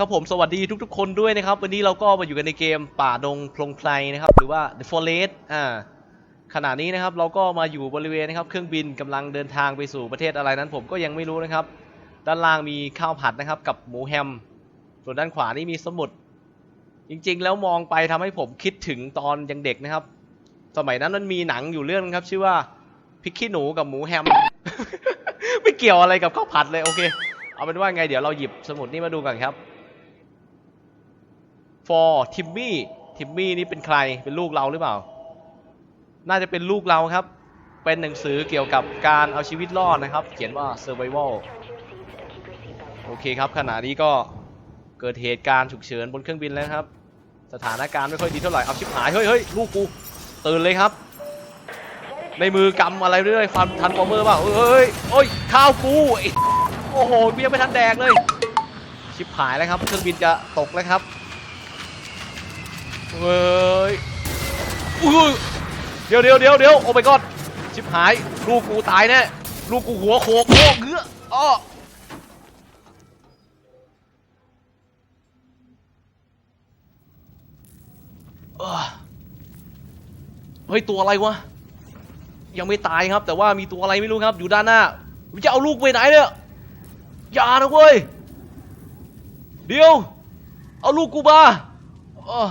ครับผมสวัสดีทุกๆ คนด้วยนะครับ วันนี้เราก็มาอยู่กันในเกมป่าดงพลงไพรนะครับ หรือว่า The Forest อ่าขณะนี้นะครับเราก็มาอยู่บริเวณนะครับเครื่องบินกำลังเดินทางไปสู่ประเทศอะไรนั้น ผมก็ยังไม่รู้นะครับ ด้านล่างมีข้าวผัดนะครับ กับหมูแฮม ส่วนด้านขวานี่มีสมุด จริงๆ แล้วมองไปทำให้ผมคิดถึงตอนยังเด็กนะครับ สมัยนั้นมันมีหนังอยู่เรื่องนึงครับ ชื่อว่าพริกขี้หนูกับหมูแฮม ไม่เกี่ยวอะไรกับข้าวผัดเลยโอเค เอาเป็นว่าไงเดี๋ยวเราหยิบสมุดนี้มาดูกันครับ for Timmy Timmy นี่เป็นใครเป็นลูกเราหรือเปล่า น่าจะเป็นลูกเราครับ เป็นหนังสือเกี่ยวกับการเอาชีวิตรอดนะครับ เขียนว่า survival โอเคครับขณะนี้ก็เกิดเหตุการณ์ฉุกเฉินบนเครื่องบินแล้วครับ สถานการณ์ไม่ค่อยดีเท่าไหร่เอาชิบหายเฮ้ยเฮ้ยลูกกูตื่นเลยครับ ในมือกำอะไรเรื่อยๆฟันทันฟอร์เมอร์เปล่าเอ้ยโอ้ยข้าวกูโอ้โหเบียไม่ทันแดกเลย ชิบหายแล้วครับ เครื่องบินจะตกแล้วครับ เฮ้ยอุ้ยเดี๋ยวเดี๋ยวเดี๋ยวเดี๋ยวโอ้ my god ชิบหายลูกกูตายแน่ลูกกูหัวโขกโอ้เงื้ออ้อเอ้อเฮ้ยตัวอะไรวะยังไม่ตายครับ แต่ว่ามีตัวอะไรไม่รู้ครับ อยู่ด้านหน้าจะเอาลูกไปไหนเนี่ยอย่านะเว้ยเดี๋ยว เอาลูกกูมาอ้อ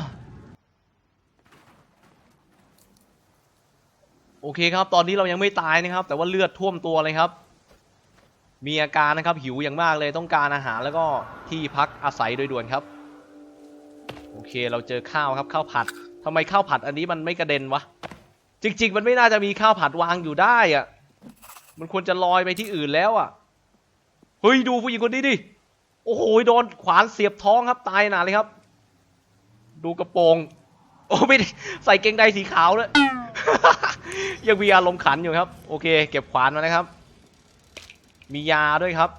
โอเคครับ ตอนนี้เรายังไม่ตายนะครับ แต่ว่าเลือดท่วมตัวเลยครับ มีอาการนะครับหิวอย่างมากเลยต้องการอาหารแล้วก็ที่พักอาศัยโดยด่วนครับ โอเคเราเจอข้าวครับข้าวผัดทำไมข้าวผัดอันนี้มันไม่กระเด็นวะจริง ๆ มันไม่น่าจะมีข้าวผัดวางอยู่ได้อะมันควรจะลอยไปที่อื่นแล้วอะเฮ้ยดูผู้หญิงคนนี้ดิโอ้โหโดนขวานเสียบท้องครับตายหนาเลยครับ ดูกระโปรง โอ้ไม่ใส่เกงในสีขาวเลย ยังมีอารมณ์ขันอยู่ครับ โอเค เก็บขวานมานะครับ มียาด้วยครับ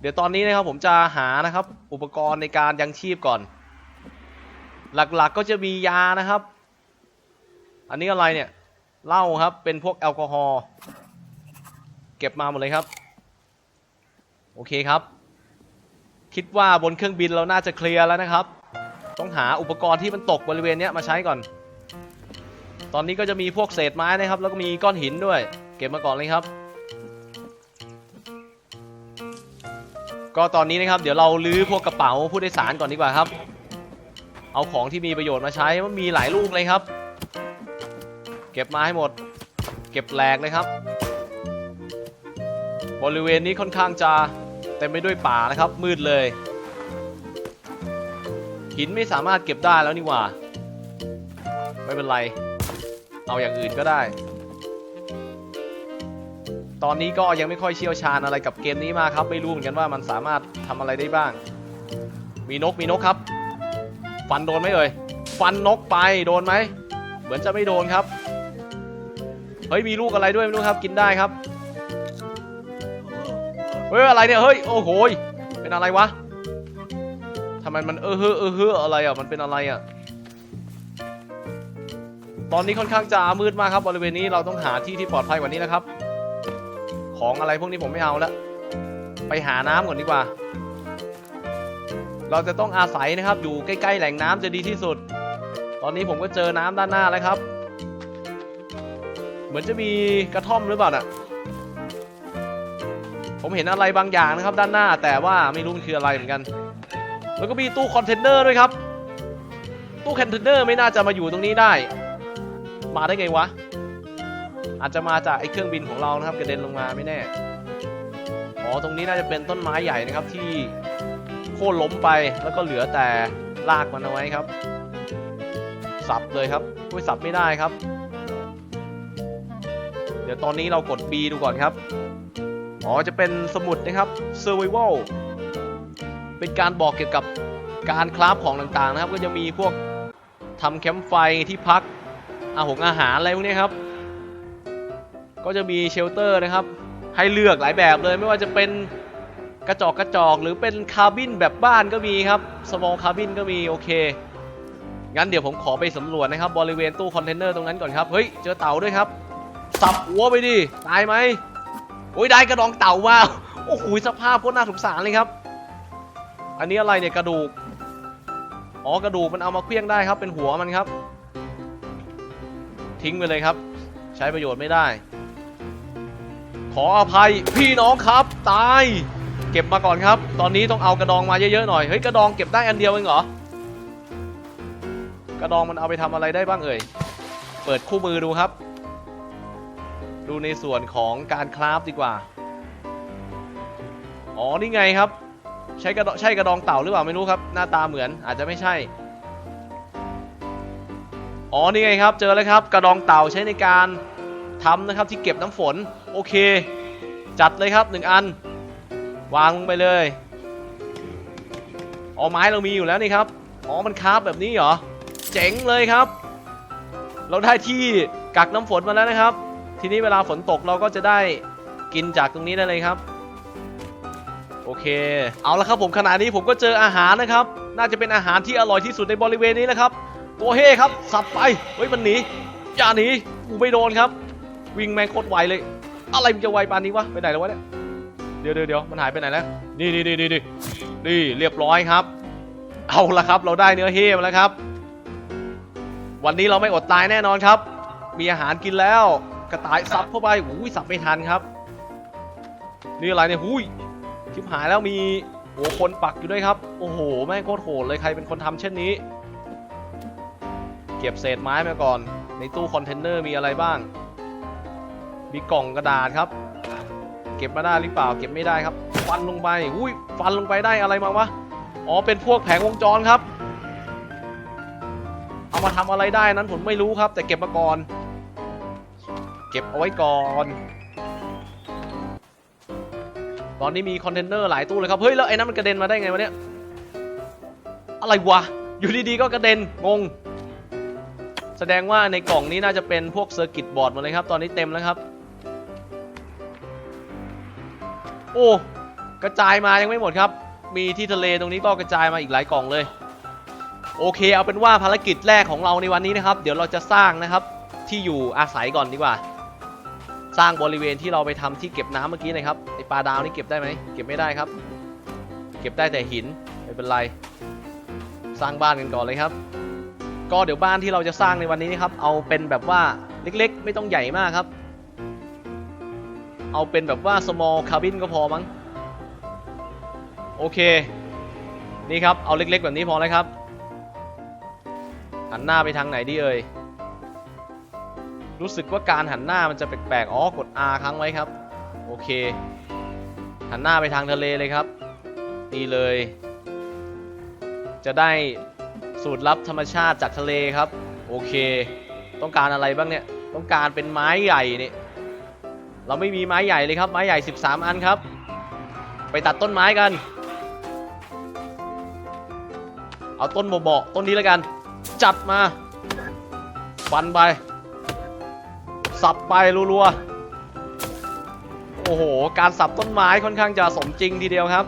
เดี๋ยวตอนนี้นะครับผมจะหานะครับ อุปกรณ์ในการยังชีพก่อน หลักๆก็จะมียานะครับ อันนี้อะไรเนี่ยเหล้าครับ เป็นพวกแอลกอฮอล์เก็บมาหมดเลยครับ โอเคครับ คิดว่าบนเครื่องบินเราน่าจะเคลียร์แล้วนะครับ ต้องหาอุปกรณ์ที่มันตกบริเวณเนี้ยมาใช้ก่อน ตอนนี้ก็จะมีพวกเศษไม้นะครับ แล้วก็มีก้อนหินด้วย เก็บมาก่อนเลยครับ ก็ตอนนี้นะครับ เดี๋ยวเราลื้อพวกกระเป๋าผู้โดยสารก่อนดีกว่าครับ เอาของที่มีประโยชน์มาใช้มันมีหลายลูกเลยครับ เก็บมาให้หมด เก็บแหลกเลยครับ บริเวณนี้ค่อนข้างจะเต็มไปด้วยป่านะครับ มืดเลย หินไม่สามารถเก็บได้แล้วนี่หว่า ไม่เป็นไร เอาอย่างอื่นก็ได้ ตอนนี้ก็ยังไม่ค่อยเชี่ยวชาญอะไรกับเกมนี้มากครับ ไม่รู้เหมือนกันว่ามันสามารถทำอะไรได้บ้าง มีนกมีนกครับ ฟันโดนไหมเอ่ย ฟันนกไปโดนไหม เหมือนจะไม่โดนครับ เฮ้ยมีลูกอะไรด้วยไม่รู้ครับ กินได้ครับ เฮ้ยอะไรเนี่ยเฮ้ยโอ้โหเป็นอะไรวะทำไมมันเออเฮ้อเออเฮ้ออะไรอะมันเป็นอะไรอะ ตอนนี้ค่อนข้างจะมืดมากครับบริเวณนี้เราต้องหาที่ที่ปลอดภัยกว่านี้นะครับ ของอะไรพวกนี้ผมไม่เอาแล้วไปหาน้ำก่อนดีกว่า เราจะต้องอาศัยนะครับ อยู่ใกล้ๆแหล่งน้ำจะดีที่สุด ตอนนี้ผมก็เจอน้ำด้านหน้าแล้วครับ เหมือนจะมีกระท่อมหรือเปล่าน่ะผมเห็นอะไรบางอย่างนะครับด้านหน้า แต่ว่าไม่รู้มันคืออะไรเหมือนกัน แล้วก็มีตู้คอนเทนเนอร์ด้วยครับ ตู้คอนเทนเนอร์ไม่น่าจะมาอยู่ตรงนี้ได้ มาได้ไงวะ อาจจะมาจากไอ้เครื่องบินของเรานะครับกระเด็นลงมาไม่แน่ อ๋อ ตรงนี้น่าจะเป็นต้นไม้ใหญ่นะครับที่โค่นล้มไปแล้วก็เหลือแต่รากมันเอาไว้ครับ สับเลยครับอุ้ยสับไม่ได้ครับ เดี๋ยวตอนนี้เรากด B ดูก่อนครับ อ๋อ จะเป็นสมุดนะครับ Survival เป็นการบอกเกี่ยวกับการคราฟของต่างๆนะครับ ก็จะมีพวกทำแคมป์ไฟที่พัก อาหงอาหารอะไรพวกนี้ครับ ก็จะมีเชลเตอร์นะครับ ให้เลือกหลายแบบเลยไม่ว่าจะเป็นกระจอกกระจอกหรือเป็นคาร์บินแบบบ้านก็มีครับ small คาร์บินก็มีโอเค งั้นเดี๋ยวผมขอไปสำรวจนะครับ บริเวณตู้คอนเทนเนอร์ตรงนั้นก่อนครับ เฮ้ย เจอเต่าด้วยครับ สับหัวไปดิ ตายไหมโอ้ยได้กระดองเต่ามาโอ้โหสภาพโคตรน่าสงสารเลยครับ อันนี้อะไรเนี่ยกระดูก อ๋อกระดูกมันเอามาเคลี้ยงได้ครับเป็นหัวมันครับ ทิ้งไปเลยครับ ใช้ประโยชน์ไม่ได้ ขออภัยพี่น้องครับ ตาย เก็บมาก่อนครับ ตอนนี้ต้องเอากระดองมาเยอะๆหน่อยเฮ้ยกระดองเก็บได้อันเดียวเองเหรอกระดองมันเอาไปทำอะไรได้บ้างเอ่ยเปิดคู่มือดูครับ ดูในส่วนของการคราฟดีกว่า อ๋อนี่ไงครับ ใช้กระดองใช่กระดองเต่าหรือเปล่าไม่รู้ครับ หน้าตาเหมือนอาจจะไม่ใช่ อ๋อนี่ไงครับเจอแล้วครับกระดองเต่าใช้ในการทำนะครับที่เก็บน้ำฝนโอเค จัดเลยครับหนึ่งอัน วางลงไปเลยอ๋อไม้เรามีอยู่แล้วนี่ครับอ๋อมันคราฟแบบนี้เหรอเจ๋งเลยครับ เราได้ที่กักน้ำฝนมาแล้วนะครับ ทีนี้เวลาฝนตกเราก็จะได้กินจากตรงนี้ได้เลยครับโอเค เอาละครับผมขณะนี้ผมก็เจออาหารนะครับ น่าจะเป็นอาหารที่อร่อยที่สุดในบริเวณนี้นะครับ ตัวเฮ่ครับ สับไป เฮ้ย มันหนี อย่าหนี กูไม่โดนครับ วิ่งแมงโคตรไวเลย อะไรมันจะไวปานนี้วะ ไปไหนแล้ววะเนี่ย เดี๋ยวเดี๋ยวเดี๋ยวมันหายไปไหนแล้ว นี่นี่นี่นี่นี่นี่เรียบร้อยครับ เอาละครับ เราได้เนื้อเฮ่มาแล้วครับ วันนี้เราไม่อดตายแน่นอนครับ มีอาหารกินแล้ว กระต่ายสับเข้าไปอุ้ยสับไม่ทันครับ นี่อะไรเนี่ยหุยชิบหายแล้วมีโอ้คนปักอยู่ด้วยครับ โอ้โห แม่งโคตรโหดเลย ใครเป็นคนทำเช่นนี้ ก็บเศษไม้มาก่อน ในตู้คอนเทนเนอร์มีอะไรบ้าง มีกล่องกระดาษครับ เก็บมาได้หรือเปล่า เก็บไม่ได้ครับ ฟันลงไป อุ้ย ฟันลงไปได้อะไรมาวะ อ๋อ เป็นพวกแผงวงจรครับ เอามาทำอะไรได้นั้นผมไม่รู้ครับ แต่เก็บมาก่อน เก็บเอาไว้ก่อน ตอนนี้มีคอนเทนเนอร์หลายตู้เลยครับ เฮ้ย แล้วไอ้นั้นมันกระเด็นมาได้ไงวะเนี่ย อะไรวะ อยู่ดีๆก็กระเด็น งง แสดงว่าในกล่องนี้น่าจะเป็นพวกเซอร์กิตบอร์ดหมดเลยครับ ตอนนี้เต็มแล้วครับ โอ้กระจายมายังไม่หมดครับ มีที่ทะเลตรงนี้ก็กระจายมาอีกหลายกล่องเลย โอเค เอาเป็นว่าภารกิจแรกของเราในวันนี้นะครับ เดี๋ยวเราจะสร้างนะครับที่อยู่อาศัยก่อนดีกว่า สร้างบริเวณที่เราไปทำที่เก็บน้ำเมื่อกี้นะครับไอปลาดาวนี่เก็บได้ไหมเก็บไม่ได้ครับ เก็บได้แต่หินไม่เป็นไร สร้างบ้านกันก่อนเลยครับ ก็เดี๋ยวบ้านที่เราจะสร้างในวันนี้นะครับ เอาเป็นแบบว่าเล็กๆ ไม่ต้องใหญ่มากครับ เอาเป็นแบบว่า small cabin ก็พอมั้ง โอเค นี่ครับ เอาเล็กๆ แบบนี้พอแล้วครับหันหน้าไปทางไหนดีเอ่ย รู้สึกว่าการหันหน้ามันจะแปลกๆ อ๋อ กด R ค้างไว้ครับ โอเค หันหน้าไปทางทะเลเลยครับ นี่เลย จะได้ สูตรลับธรรมชาติจากทะเลครับ โอเค ต้องการอะไรบ้างเนี่ย ต้องการเป็นไม้ใหญ่นี่เราไม่มีไม้ใหญ่เลยครับ ไม้ใหญ่ 13 อันครับ ไปตัดต้นไม้กัน เอาต้นโบะๆต้นนี้แล้วกัน จัดมาฟันไป สับไปรัวๆ โอ้โห การสับต้นไม้ค่อนข้างจะสมจริงทีเดียวครับ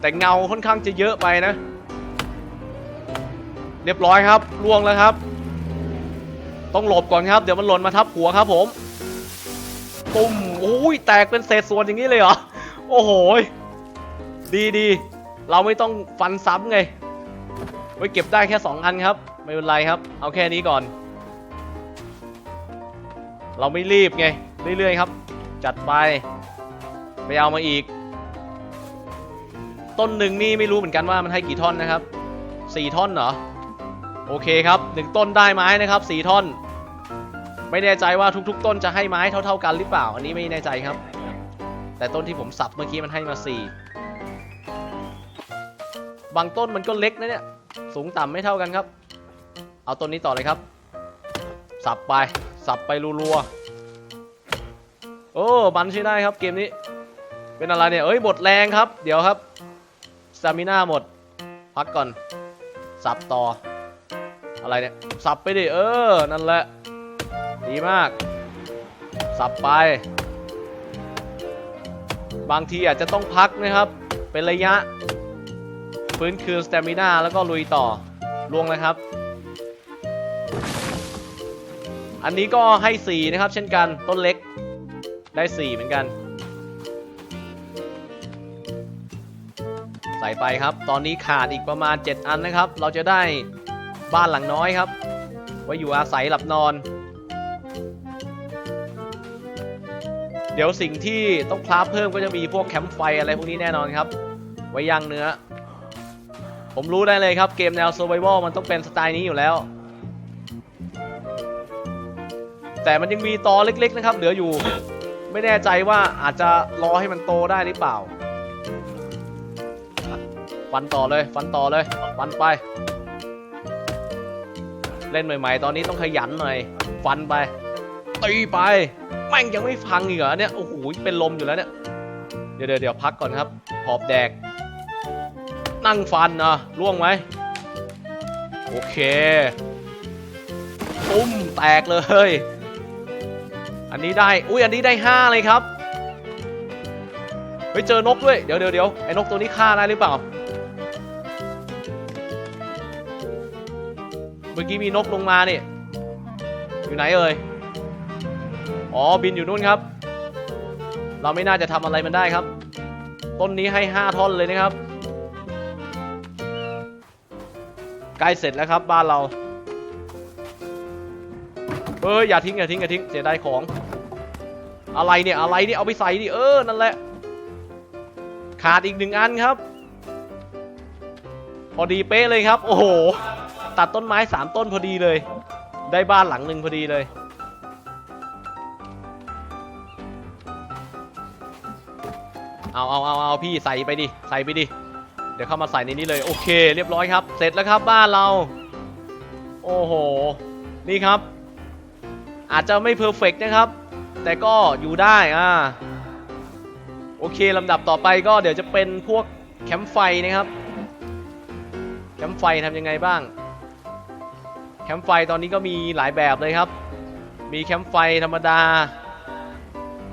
แต่เงาค่อนข้างจะเยอะไปนะ เรียบร้อยครับล่วงแล้วครับ ต้องหลบก่อนครับ เดี๋ยวมันหล่นมาทับหัวครับผมปุ่มโอ้ยแตกเป็นเศษส่วนอย่างนี้เลยเหรอ โอ้โหดีดีเราไม่ต้องฟันซ้ำไงไว้เก็บได้แค่ 2 อันครับ ไม่เป็นไรครับ เอาแค่นี้ก่อน เราไม่รีบไง เรื่อยๆครับ จัดไป ไปเอามาอีก ต้นหนึ่งนี่ไม่รู้เหมือนกันว่ามันให้กี่ท่อนนะครับ4ท่อนเหรอ โอเคครับ1ต้นได้ไม้นะครับ4ท่อน ไม่แน่ใจว่าทุก ๆ ต้นจะให้ไม้เท่า ๆกันหรือเปล่า อันนี้ไม่แน่ใจครับ แต่ต้นที่ผมสับเมื่อกี้มันให้มา4บางต้นมันก็เล็กนะเนี่ย สูงต่ำไม่เท่ากันครับ เอาต้นนี้ต่อเลยครับ สับไป สับไปรัวๆโอ้มันใช้ได้ครับเกมนี้ เป็นอะไรเนี่ย เอ้ยหมดแรงครับ เดี๋ยวครับ ตามิน่าหมด พักก่อน สับต่อ อะไรเนี่ย สับไปดิ เออ นั่นแหละ ดีมาก สับไป บางทีอาจจะต้องพักนะครับ เป็นระยะ ฟื้นคืนสเตมิน่าแล้วก็ลุยต่อลวงเลยครับ อันนี้ก็ให้ 4 นะครับ เช่นกัน ต้นเล็ก ได้ 4 เหมือนกัน ส่ไปครับ ตอนนี้ขาดอีกประมาณ 7 อันนะครับ เราจะได้บ้านหลังน้อยครับ ไว้อยู่อาศัยหลับนอน เดี๋ยวสิ่งที่ต้องคราฟเพิ่มก็จะมีพวกแคมป์ไฟอะไรพวกนี้แน่นอนครับ ไว้ย่างเนื้อ ผมรู้ได้เลยครับเกมแนว Survival มันต้องเป็นสไตล์นี้อยู่แล้ว แต่มันยังมีตอเล็กๆนะครับ เหลืออยู่ ไม่แน่ใจว่าอาจจะรอให้มันโตได้หรือเปล่า ฟันต่อเลย ฟันต่อเลย ฟันไป เล่นใหม่ ๆ ตอนนี้ต้องขยันหน่อย ฟันไปตีไป แม่งยังไม่พังอีกเหรอเนี่ย โอ้โห เป็นลมอยู่แล้วเนี่ย เดี๋ยวเดี๋ยวพักก่อนครับ หอบแดก นั่งฟันนะล่วงไหม โอเคตุ้มแตกเลย อันนี้ได้ อุ้ย อันนี้ได้ 5 เลยครับ เฮ้ย เจอนกด้วย เดี๋ยวเดี๋ยวเดี๋ยวไอ้นกตัวนี้ฆ่าได้หรือเปล่า เมื่อกี้มีนกลงมาเนี่ยอยู่ไหนเอ่ย อ๋อบินอยู่นู่นครับ เราไม่น่าจะทำอะไรมันได้ครับ ต้นนี้ให้ 5 ท่อนเลยนะครับ ใกล้เสร็จแล้วครับบ้านเรา เอ้ยอย่าทิ้งอย่าทิ้งอย่าทิ้งเสียดายของ อะไรเนี่ยอะไรเนี่ยเอาไปใส่ดิเออนั่นแหละ ขาดอีกหนึ่งอันครับ พอดีเป๊ะเลยครับ โอ้โห ตัดต้นไม้สามต้นพอดีเลย ได้บ้านหลังหนึ่งพอดีเลย เอาเอาเอาเอาพี่ใส่ไปดิ ใส่ไปดิ เดี๋ยวเข้ามาใส่ในนี้เลย โอเค เรียบร้อยครับ เสร็จแล้วครับบ้านเรา โอ้โห นี่ครับ อาจจะไม่เพอร์เฟกนะครับ แต่ก็อยู่ได้อ่า โอเคลำดับต่อไปก็เดี๋ยวจะเป็นพวกแคมป์ไฟนะครับแคมป์ไฟทำยังไงบ้าง แคมป์ไฟตอนนี้ก็มีหลายแบบเลยครับ มีแคมป์ไฟธรรมดา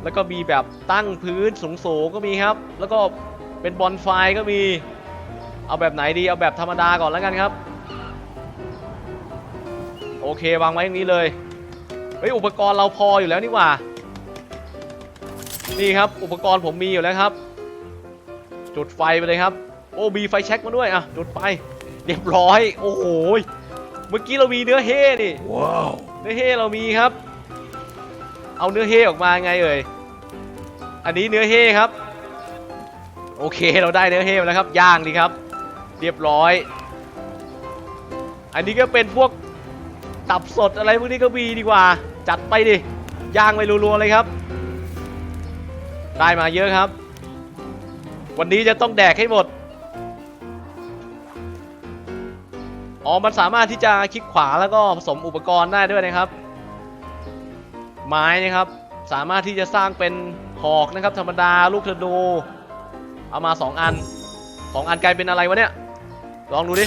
แล้วก็มีแบบตั้งพื้นสูงๆก็มีครับ แล้วก็เป็นบอนไฟก็มี เอาแบบไหนดีเอาแบบธรรมดาก่อนแล้วกันครับ โอเควางไว้อย่างนี้เลย เฮ้ยอุปกรณ์เราพออยู่แล้วนี่หว่า นี่ครับอุปกรณ์ผมมีอยู่แล้วครับ จุดไฟไปเลยครับ โอ้มีไฟแช็กมาด้วยอะจุดไฟเรียบร้อย โอ้โห มื่อกี้เรามีเนื้อเฮ่นี่ว้าวเนื้อเฮ่เรามีครับ เอาเนื้อเฮ่ออกมาไงเอ่ยอันนี้เนื้อเฮ่ครับ โอเคเราได้เนื้อเฮ่มาแล้วครับย่างดีครับ เรียบร้อย อันนี้ก็เป็นพวกตับสดอะไรพวกนี้ก็มีดีกว่า จัดไปดิย่างไปรัวๆเลยครับ ได้มาเยอะครับ วันนี้จะต้องแดกให้หมด อ๋อ มันสามารถที่จะคลิกขวาแล้วก็ผสมอุปกรณ์ได้ด้วยนะครับ ไม้นะครับ สามารถที่จะสร้างเป็นหอกนะครับ ธรรมดาลูกธนู เอามา 2 อัน 2 อันกลายเป็นอะไรวะเนี่ย ลองดูดิ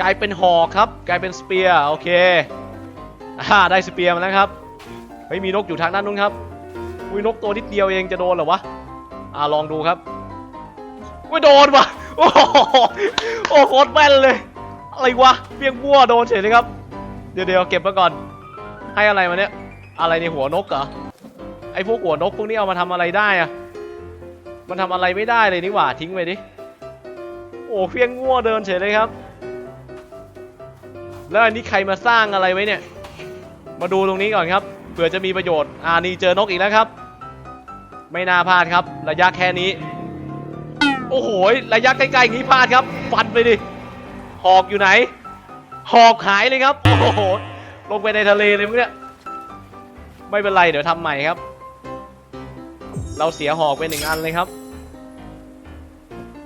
กลายเป็นหอกครับ กลายเป็นสเปียร์ โอเคอ่าได้สเปียร์มาแล้วครับ เฮ้ย มีนกอยู่ทางด้านนู้นครับ อุ้ยนกตัวนิดเดียวเองจะโดนเหรอวะ อ่าลองดูครับอุ้ยโดนว่ะ โอ้โหโอ้โหโคตรแม่นเลย อะไรวะเปียงบัวโดนเฉยเลยครับ เดี๋ยวเดี๋ยวเก็บมาก่อน ให้อะไรมาเนี่ย อะไรในหัวนกเหรอ ไอพวกหัวนกพวกนี้เอามาทำอะไรได้อะมันทำอะไรไม่ได้เลยนี่หว่าทิ้งไปดิ โอ้เพียงงัวเดินเฉยเลยครับ แล้วอันนี้ใครมาสร้างอะไรไว้เนี่ย มาดูตรงนี้ก่อนครับ เผื่อจะมีประโยชน์ อ่านี่เจอนกอีกแล้วครับ ไม่น่าพลาดครับ ระยะแค่นี้ โอ้โห ระยะใกล้ๆอย่างนี้พลาดครับ ฟันไปดิ หอกอยู่ไหน หอกหายเลยครับ โอ้โห ลงไปในทะเลเลยมึงเนี่ย ไม่เป็นไร เดี๋ยวทำใหม่ครับ เราเสียหอกไปหนึ่งอันเลยครับ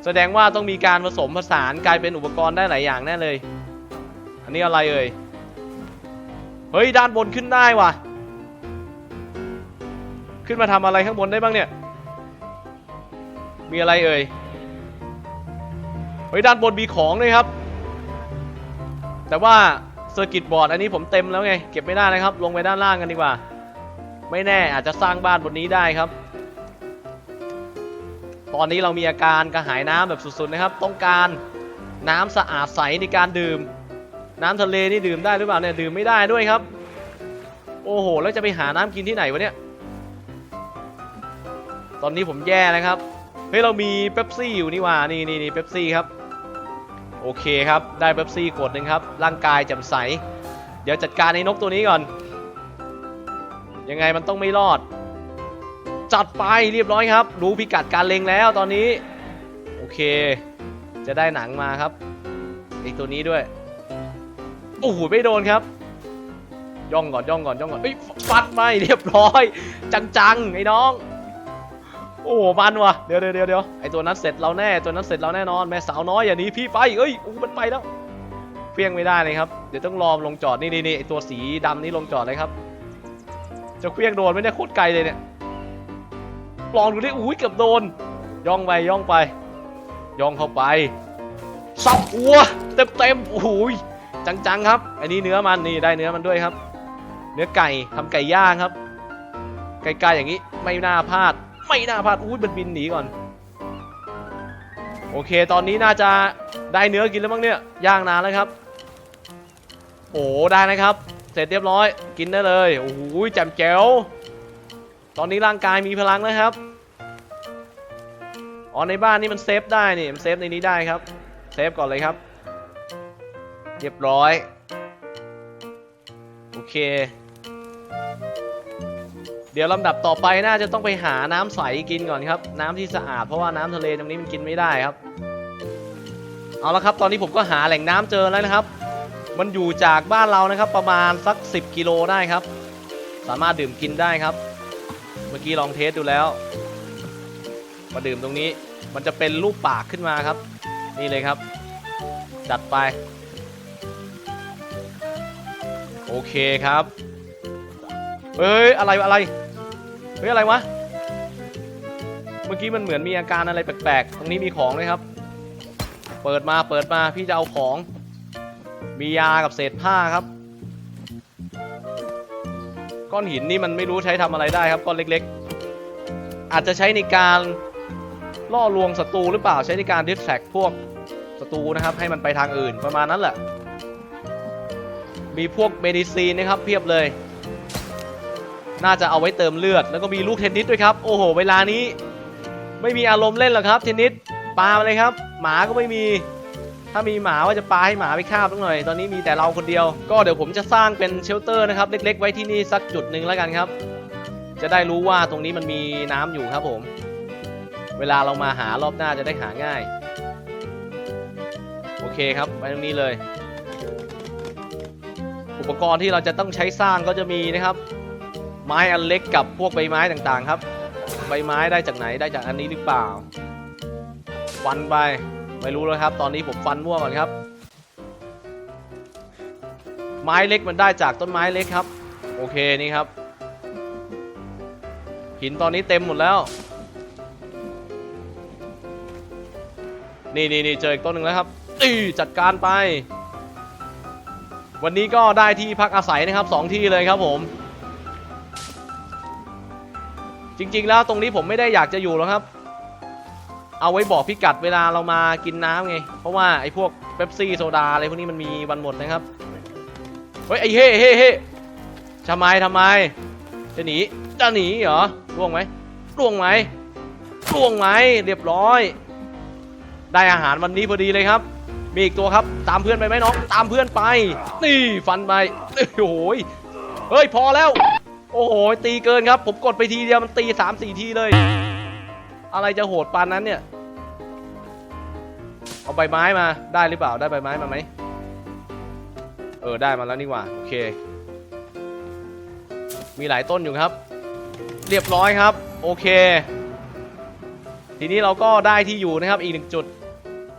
แสดงว่าต้องมีการผสมผสานกลายเป็นอุปกรณ์ได้หลายอย่างแน่เลย อันนี้อะไรเอ่ย เฮ้ย ด้านบนขึ้นได้ว่ะ ขึ้นมาทำอะไรข้างบนได้บ้างเนี่ย มีอะไรเอ่ยเฮ้ยด้านบนมีของด้วยครับ แต่ว่าเซอร์กิตบอร์ดอันนี้ผมเต็มแล้วไง เก็บไม่ได้นะครับ ลงไปด้านล่างกันดีกว่า ไม่แน่อาจจะสร้างบ้านบนนี้ได้ครับ ตอนนี้เรามีอาการกระหายน้ำแบบสุดๆนะครับ ต้องการน้ำสะอาดใสในการดื่ม น้ำทะเลนี่ดื่มได้หรือเปล่าเนี่ยดื่มไม่ได้ด้วยครับ โอ้โห แล้วจะไปหาน้ำกินที่ไหนวะเนี่ย ตอนนี้ผมแย่นะครับ เฮ้ยเรามีเป๊ปซี่อยู่นี่ว่า นี่นี่นี่เป๊ปซี่ครับ โอเคครับ ได้เป๊ปซี่ขวดหนึ่งครับ ร่างกายแจ่มใส เดี๋ยวจัดการไอ้นกตัวนี้ก่อน ยังไงมันต้องไม่รอด จัดไปเรียบร้อยครับ รู้พิกัดการเล็งแล้วตอนนี้ โอเค จะได้หนังมาครับไอ้ตัวนี้ด้วย โอ้โหไม่โดนครับ ย่องก่อนย่องก่อนย่องก่อนเอ้ยฟัดไม่เรียบร้อย จังๆไอ้น้อง โอ้โหมันวะเดี๋ยวเดี๋ยวเดี๋ยวไอตัวนั้นเสร็จเราแน่ตัวนั้นเสร็จเราแน่นอนแม่สาวน้อยอย่าหนีพี่ไปเอ้ยอู้มันไปแล้วเพี้ยงไม่ได้เลยครับเดี๋ยวต้องรอมลงจอดนี่นี่นี่ไอตัวสีดำนี่ลงจอดเลยครับจะเคลี้ยงโดนไม่ได้โคตรไกลเลยเนี่ยลองดูดิอุ้ยเกือบโดน ย่องไปย่องไป ย่องเข้าไปสับหัวเต็มเต็มโอ้ยจังๆครับอันนี้เนื้อมันนี่ได้เนื้อมันด้วยครับ เนื้อไก่ทำไก่ย่างครับไกลๆอย่างนี้ไม่น่าพลาด ไม่น่าพลาดอุ้ยมันบินหนีก่อน โอเค ตอนนี้น่าจะได้เนื้อกินแล้วมั้งเนี่ย ย่างนานแล้วครับ โอ้ได้นะครับ เสร็จเรียบร้อย กินได้เลย โอ้โหแจ่มแจ๋ว ตอนนี้ร่างกายมีพลังนะครับ อ๋อในบ้านนี่มันเซฟได้นี่ มันเซฟในนี้ได้ครับ เซฟก่อนเลยครับ เรียบร้อย โอเค เดี๋ยวลำดับต่อไปน่าจะต้องไปหาน้ำใสกินก่อนครับ น้ำที่สะอาดเพราะว่าน้ำทะเลตรงนี้มันกินไม่ได้ครับ เอาละครับ ตอนนี้ผมก็หาแหล่งน้ำเจอแล้วนะครับ มันอยู่จากบ้านเรานะครับ ประมาณสัก 10 กิโลได้ครับ สามารถดื่มกินได้ครับ เมื่อกี้ลองเทสดูแล้ว มาดื่มตรงนี้ มันจะเป็นรูปปากขึ้นมาครับ นี่เลยครับ จัดไป โอเคครับเฮ้ยอะไรอะไร ฮ้ยอะไรวะ เมื่อกี้มันเหมือนมีอาการอะไรแปลกๆ ตรงนี้มีของเลยครับ เปิดมาเปิดมาพี่จะเอาของ มียากับเศษผ้าครับ ก้อนหินนี่มันไม่รู้ใช้ทำอะไรได้ครับก้อนเล็กๆ อาจจะใช้ในการล่อลวงศัตรูหรือเปล่าใช้ในการดิสแทรกพวกศัตรูนะครับ ให้มันไปทางอื่นประมาณนั้นแหละ มีพวกเมดิซีนนะครับเพียบเลย น่าจะเอาไว้เติมเลือด แล้วก็มีลูกเทนนิสด้วยครับ โอ้โห เวลานี้ ไม่มีอารมณ์เล่นหรอกครับ เทนนิสปามาเลยครับ หมาก็ไม่มี ถ้ามีหมาว่าจะปาให้หมาไปคาบสักหน่อย ตอนนี้มีแต่เราคนเดียว ก็เดี๋ยวผมจะสร้างเป็นเชลเตอร์นะครับ เล็ก ๆ ไว้ที่นี่สักจุดหนึ่งแล้วกันครับ จะได้รู้ว่าตรงนี้มันมีน้ำอยู่ครับผม เวลาเรามาหารอบหน้าจะได้หาง่าย โอเคครับไว้ตรงนี้เลย อุปกรณ์ที่เราจะต้องใช้สร้างก็จะมีนะครับ ม้อันเล็กกับพวกใบไม้ต่างๆครับ ใบไม้ได้จากไหนได้จากอันนี้หรือเปล่า ฟันไปไม่รู้แล้วครับ ตอนนี้ผมฟันมั่วก่อนครับ ไม้เล็กมันได้จากต้นไม้เล็กครับ โอเคนี่ครับ หินตอนนี้เต็มหมดแล้วนี่นี่นี่เจออีกต้นหนึ่งแล้วครับอีจัดการไป วันนี้ก็ได้ที่พักอาศัยนะครับสองที่เลยครับผม ริง ๆ แล้วตรงนี้ผมไม่ได้อยากจะอยู่หรอกครับ เอาไว้บอกพิกัดเวลาเรามากินน้ำไง เพราะว่าไอ้พวกเป๊ปซี่โซดาอะไรพวกนี้มันมีวันหมดนะครับ เฮ้ยไอ้เฮ้เฮ้เฮ้ทำไมทำไม จะหนี จะหนีเหรอร่วงไหมร่วงไหมร่วงไหมเรียบร้อย ได้อาหารวันนี้พอดีเลยครับ มีอีกตัวครับ ตามเพื่อนไปไหมน้อง ตามเพื่อนไป นี่ฟันไปโอ้โหเฮ้ยพอแล้ว โอ้โหตีเกินครับ ผมกดไปทีเดียวมันตีสามสี่ทีเลย อะไรจะโหดปานนั้นเนี่ย เอาใบไม้มาได้หรือเปล่าได้ใบไม้มาไหมเออได้มาแล้วนี่หว่าโอเค มีหลายต้นอยู่ครับ เรียบร้อยครับ โอเค ทีนี้เราก็ได้ที่อยู่นะครับอีกหนึ่งจุด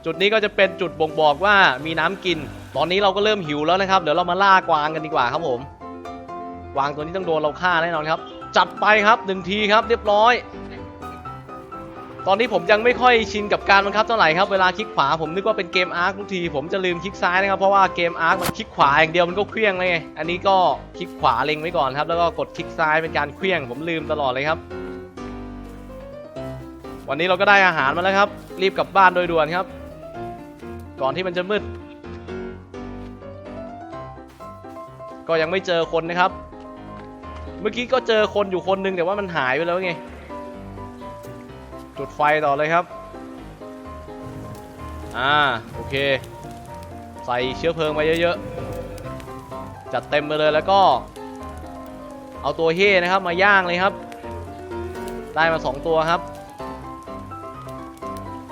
จุดนี้ก็จะเป็นจุดบ่งบอกว่ามีน้ำกิน ตอนนี้เราก็เริ่มหิวแล้วนะครับ เดี๋ยวเรามาล่ากวางกันดีกว่าครับผม วางตัวนี้ต้องโดนเราฆ่าแน่นอนครับ จัดไปครับหนึ่งทีครับเรียบร้อย ตอนนี้ผมยังไม่ค่อยชินกับการบังคับเท่าไหร่ครับเวลาคลิกขวาผมนึกว่าเป็นเกมอาร์คทุกทีผมจะลืมคลิกซ้ายนะครับเพราะว่าเกมอาร์คมันคลิกขวาอย่างเดียวมันก็เคลี้ยงเลยไงอันนี้ก็คลิกขวาเล็งไว้ก่อนครับแล้วก็กดคลิกซ้ายเป็นการเคลี้ยง ผมลืมตลอดเลยครับ วันนี้เราก็ได้อาหารมาแล้วครับ รีบกลับบ้านโดยด่วนครับ ก่อนที่มันจะมืดก็ยังไม่เจอคนนะครับ เมื่อกี้ก็เจอคนอยู่คนหนึงแต่ว่ามันหายไปแล้วไง จุดไฟต่อเลยครับ อ่า โอเค ใส่เชื้อเพลิงไปเยอะๆ จัดเต็มไปเลยแล้วก็ เอาตัวเฮ่นะครับมาย่างเลยครับ ได้มา 2 ตัวครับ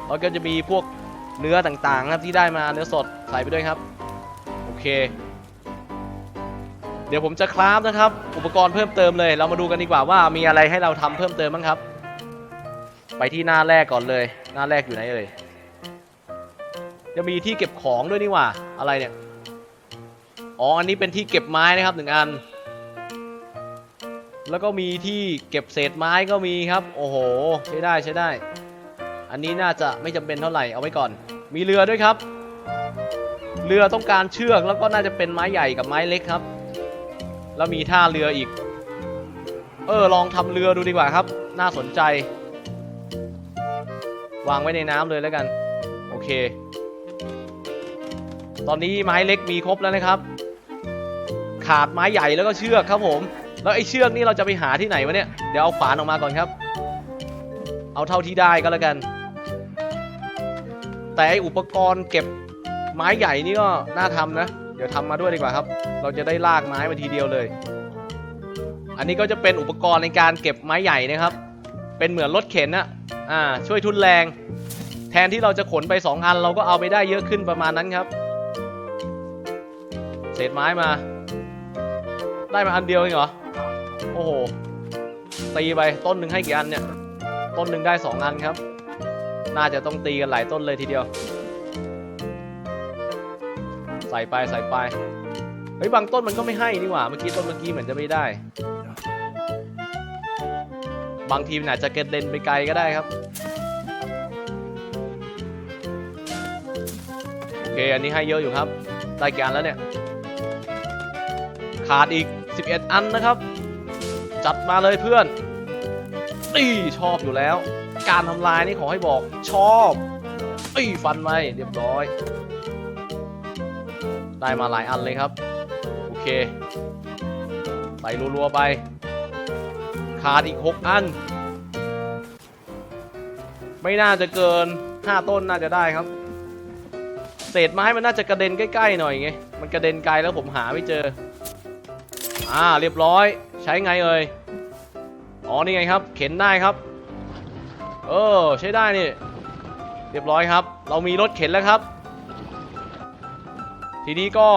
แล้วก็จะมีพวกเนื้อต่างๆครับที่ได้มาเนื้อสดใส่ไปด้วยครับ โอเค เดี๋ยวผมจะคราฟนะครับ อุปกรณ์เพิ่มเติมเลย เรามาดูกันดีกว่าว่ามีอะไรให้เราทำเพิ่มเติมบ้างครับ ไปที่หน้าแรกก่อนเลย หน้าแรกอยู่ไหนเอ่ยจะมีที่เก็บของด้วยนี่หว่า อะไรเนี่ย อ๋อ อันนี้เป็นที่เก็บไม้นะครับหนึ่งอัน แล้วก็มีที่เก็บเศษไม้ก็มีครับ โอ้โห ใช้ได้ใช้ได้ อันนี้น่าจะไม่จำเป็นเท่าไหร่ เอาไว้ก่อน มีเรือด้วยครับ เรือต้องการเชือกแล้วก็น่าจะเป็นไม้ใหญ่กับไม้เล็กครับ แล้วมีท่าเรืออีก เออ ลองทำเรือดูดีกว่าครับ น่าสนใจ วางไว้ในน้ำเลยแล้วกัน โอเค ตอนนี้ไม้เล็กมีครบแล้วนะครับ ขาดไม้ใหญ่แล้วก็เชือกครับผม แล้วไอ้เชือกนี่เราจะไปหาที่ไหนวะเนี่ย เดี๋ยวเอาขวานออกมาก่อนครับ เอาเท่าที่ได้ก็แล้วกัน แต่ไอ้อุปกรณ์เก็บไม้ใหญ่นี่ก็น่าทำนะ ดี๋ยวทำมาด้วยดีกว่าครับ เราจะได้ลากไม้มาทีเดียวเลย อันนี้ก็จะเป็นอุปกรณ์ในการเก็บไม้ใหญ่นะครับ เป็นเหมือนรถเข็นนะอ่า ช่วยทุนแรง แทนที่เราจะขนไป2องันเราก็เอาไปได้เยอะขึ้นประมาณนั้นครับ เศษไม้มา ได้มาอันเดียวเองเหรอ โอ้โห ตีไปต้นหนึ่งให้กี่อันเนี่ย ต้นหนึ่งได้สองอันครับ น่าจะต้องตีกันหลายต้นเลยทีเดียว ใส่ไปใส่ไปเฮ้ยบางต้นมันก็ไม่ให้นี่หว่าเมื่อกี้ต้นเมื่อกี้เหมือนจะไม่ได้ บางทีมนอาจจะกระเด็นไปไกลก็ได้ครับโอเคอันนี้ให้เยอะอยู่ครับได้กี่อันแล้วเนี่ยขาดอีก 11 อันนะครับ จัดมาเลยเพื่อนนี่ชอบอยู่แล้ว การทำลายนี่ขอให้บอกชอบอีฟันไว้เรียบร้อย ได้มาหลายอันเลยครับ โอเคใส่รัวๆไป ขาดอีก 6 อัน ไม่น่าจะเกิน 5 ต้นน่าจะได้ครับ เศษไม้มันน่าจะกระเด็นใกล้ ๆ หน่อยไง มันกระเด็นไกลแล้วผมหาไม่เจอ อ่าเรียบร้อย ใช้ไงเอ่ย อ๋อนี่ไงครับ เข็นได้ครับ เออใช้ได้นี่ เรียบร้อยครับ เรามีรถเข็นแล้วครับ ทีนี้ก็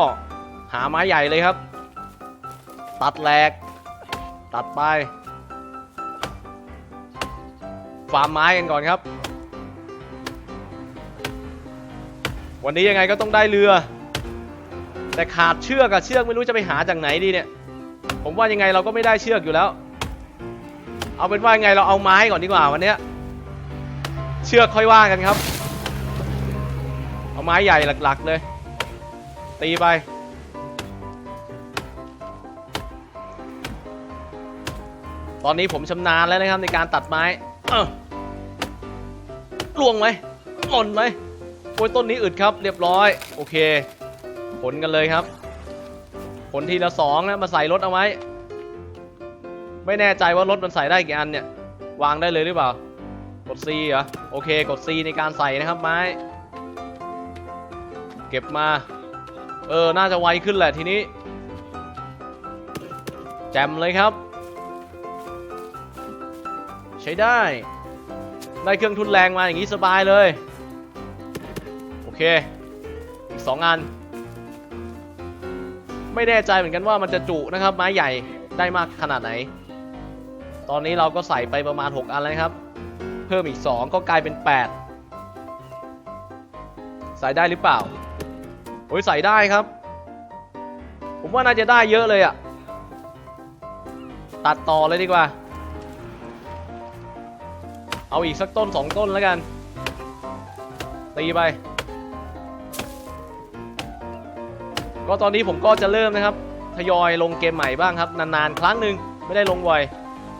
หาไม้ใหญ่เลยครับ ตัดแหลก ตัดไปฟาร์มไม้กันก่อนครับ วันนี้ยังไงก็ต้องได้เรือ แต่ขาดเชือกอะเชือกไม่รู้จะไปหาจากไหนดีเนี่ย ผมว่ายังไงเราก็ไม่ได้เชือกอยู่แล้ว เอาเป็นว่ายังไงเราเอาไม้ก่อนดีกว่าวันนี้เชือกค่อยว่ากันครับ เอาไม้ใหญ่หลักๆเลย ตีไป ตอนนี้ผมชำนาญแล้วนะครับในการตัดไม้ล่วงไหมหล่นไหมโอ้ยต้นนี้อึดครับ เรียบร้อย โอเค ผลกันเลยครับ ผลทีละสองนะมาใส่รถเอาไว้ ไม่แน่ใจว่ารถมันใส่ได้กี่อันเนี่ย วางได้เลยหรือเปล่า กด C เหรอ โอเค กด C ในการใส่นะครับไม้ เก็บมา เออ น่าจะไวขึ้นแหละทีนี้ แจมเลยครับ ใช้ได้ ได้เครื่องทุนแรงมาอย่างนี้สบายเลย โอเค อีก2อัน ไม่แน่ใจเหมือนกันว่ามันจะจุนะครับ ไม้ใหญ่ได้มากขนาดไหน ตอนนี้เราก็ใส่ไปประมาณ 6 อันแล้วครับ เพิ่มอีก 2 ก็กลายเป็น 8 ใส่ได้หรือเปล่า อ้ยใส่ได้ครับ ผมว่าน่าจะได้เยอะเลยอะ่ะตัดต่อเลยดีกว่า เอาอีกสักต้น2ต้นแล้วกัน ตีไป ก็ตอนนี้ผมก็จะเริ่มนะครับ ทยอยลงเกมใหม่บ้างครับ นานๆ ครั้งหนึ่งไม่ได้ลงบ่อย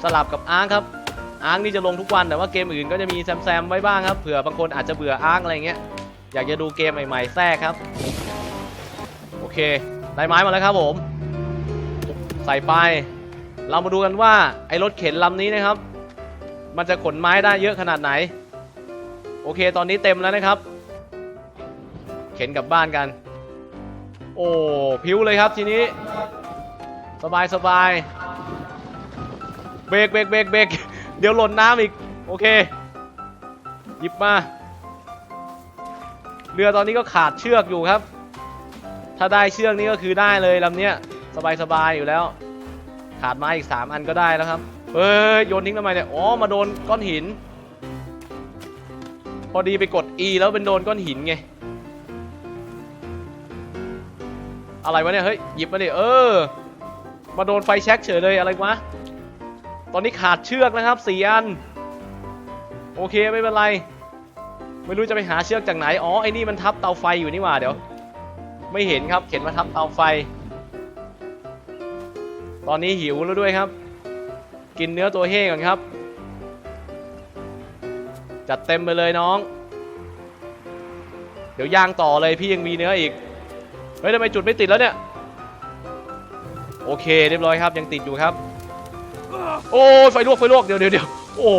สลับกับอาร์คครับ อาร์คนี่จะลงทุกวันแต่ว่าเกมอื่นก็จะมีแซมๆไว้บ้างครับ เผื่อบางคนอาจจะเบื่ออาร์คอะไรเงี้ย อยากจะดูเกมใหม่ๆแทรกครับ เค ได้ไม้มาแล้วครับผม ใส่ไป เรามาดูกันว่าไอ้รถเข็นลำนี้นะครับ มันจะขนไม้ได้เยอะขนาดไหน โอเค ตอนนี้เต็มแล้วนะครับ เข็นกลับบ้านกัน โอ้พิ้วเลยครับทีนี้ สบายสบายเบรกเบรกเบรกเบรกเดี๋ยวหล่นน้ำอีก โอเค หยิบมา เรือตอนนี้ก็ขาดเชือกอยู่ครับ ถ้าได้เชือกนี้ก็คือได้เลยลำเนี้ยสบายสบายอยู่แล้ว ขาดไม้อีก 3 อันก็ได้แล้วครับเอ้ยโยนทิ้งทำไมเนี่ย อ๋อ มาโดนก้อนหิน พอดีไปกด E แล้วเป็นโดนก้อนหินไง อะไรวะเนี่ย เฮ้ย หยิบมาดิ เออ มาโดนไฟแช็กเฉยเลยอะไรวะ ตอนนี้ขาดเชือกนะครับสี่อัน โอเคไม่เป็นไร ไม่รู้จะไปหาเชือกจากไหน อ๋อ ไอ้นี่มันทับเตาไฟอยู่นี่หว่าเดี๋ยว ไม่เห็นครับ เขียนว่าทับเตาไฟ ตอนนี้หิวแล้วด้วยครับ กินเนื้อตัวเฮ่ก่อนครับ จัดเต็มไปเลยน้อง เดี๋ยวย่างต่อเลยพี่ยังมีเนื้ออีก เฮ้ยทำไมจุดไม่ติดแล้วเนี่ย โอเคเรียบร้อยครับยังติดอยู่ครับ โอ้ยไฟลวกไฟลวกเดี๋ยวเดี๋ยวเดี๋ยวโอ้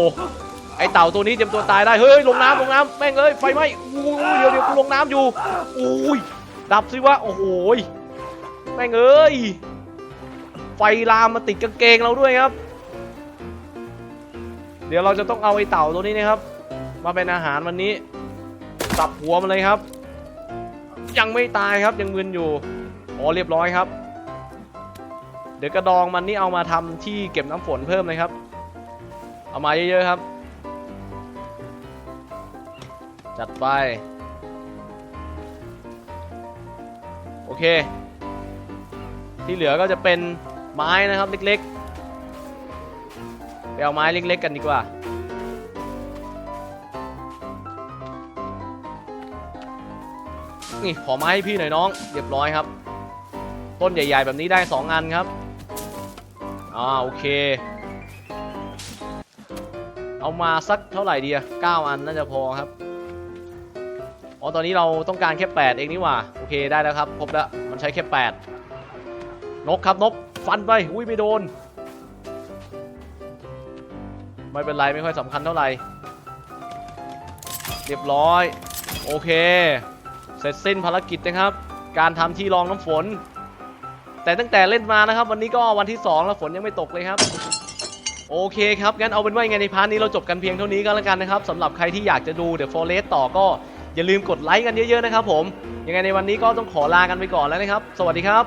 ไอเต่าตัวนี้เตรียมตัวตายได้ เฮ้ย ลงน้ำลงน้ำแม่งเอ้ยไฟไหม้อู้เดี๋ยวเดี๋ยวกูลงน้ำอยู่อุ้ย ดับสิวะโอ้โหแม่งเอ้ย ไฟลามมาติดกางเกงเราด้วยครับ เดี๋ยวเราจะต้องเอาไอเต่าตัวนี้นะครับ มาเป็นอาหารวันนี้สับหัวมันเลยครับ ยังไม่ตายครับยังมึนอยู่อ๋อเรียบร้อยครับ เดี๋ยวกระดองมันนี่เอามาทำที่เก็บน้ำฝนเพิ่มเลยครับ เอามาเยอะๆครับ จัดไป โอเค ที่เหลือก็จะเป็นไม้นะครับเล็กๆไปเอาไม้เล็ก ๆ กันดีกว่า นี่ขอไม้ให้พี่หน่อยน้อง เรียบร้อยครับ ต้นใหญ่ ๆ แบบนี้ได้ 2 อันครับ อ่าโอเค เอามาสักเท่าไหร่ดีอะ9อันน่าจะพอครับ อ๋อตอนนี้เราต้องการแค่8เองนี่หว่าโอเคได้แล้วครับครบแล้วมันใช้แค่8นกครับนกฟันไปอุ้ยไม่โดน ไม่เป็นไรไม่ค่อยสำคัญเท่าไหร่เรียบร้อย โอเค เสร็จสิ้นภารกิจนะครับ การทำที่รองน้ำฝน แต่ตั้งแต่เล่นมานะครับ วันนี้ก็วันที่ 2 แล้วฝนยังไม่ตกเลยครับโอเคครับ งั้นเอาเป็นว่ายังไงในพาร์ทนี้เราจบกันเพียงเท่านี้ก็แล้วกันนะครับสำหรับใครที่อยากจะดู The Forest ต่อก็ อย่าลืมกดไลค์กันเยอะๆนะครับผมยังไงในวันนี้ก็ต้องขอลากันไปก่อนแล้วนะครับ สวัสดีครับ